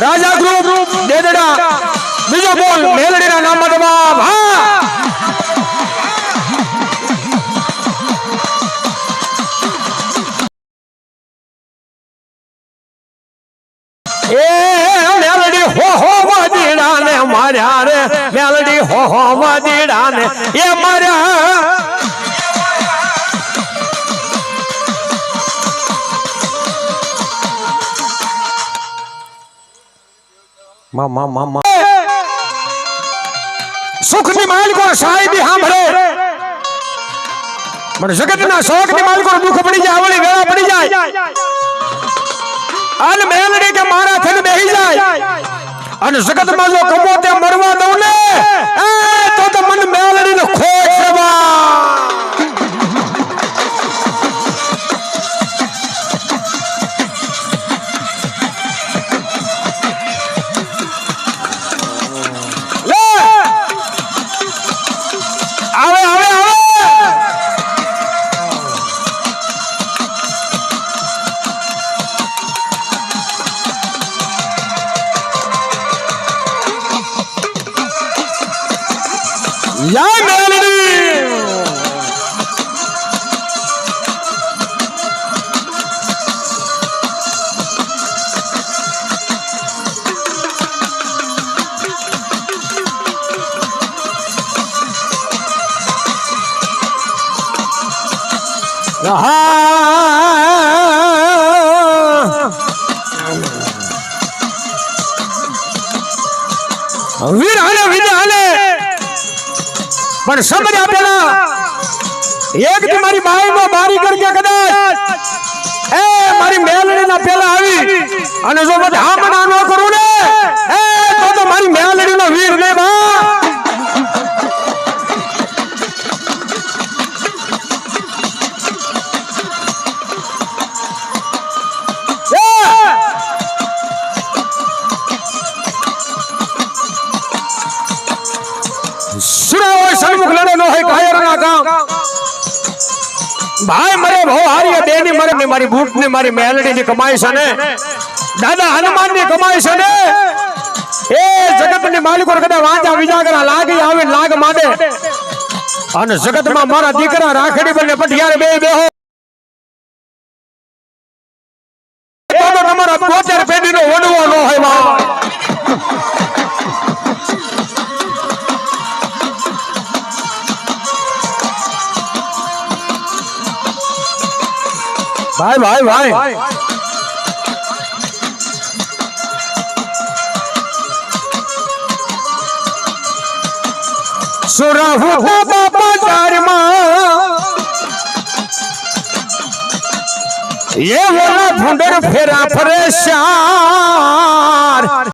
રાજા group દેદડા બીજો બોલ, મેલડીના નામમાં જવાબ હા. માર્યા રે. મેલડી હો હો વાદીડા ને એ માર્યા મામા મામા સુખની માલિકો સાહેબી સાંભળે. પણ જગતના શોખની માલિકો દુઃખ પડી જાય આવડી વેળા પડી જાય. અને મેલડી કે મારા થઈને બેહી જાય. અને જગતમાં જો કમો તે મરવા દઉં ને. જય મેલડી વીર હાલે પણ સમજ પેલા એક થી મારી બાઈ માં બારી કરજે કદાચ. એ, મારી મેલડી ના પેલા આવી. અને જો બધે સુરા હોય સન્મુખ લડે નો હોય કાયરના કામ ભાઈ મરે ભો હારી બેની મરે ને મારી બૂટ ને મારી મેલડી ની કમાઈ છે ને. દાદા હનુમાનની કમાઈ છે ને. એ જગતની માલિકો કદાચ વાંચા વિજાગરા લાગી આવે લાગ માંડે. અને જગતમાં મારા દીકરા રાખડી બને પટિયારે બે બેહો. भाई भाई भाई, ये वाला भंडर फेरा परेशान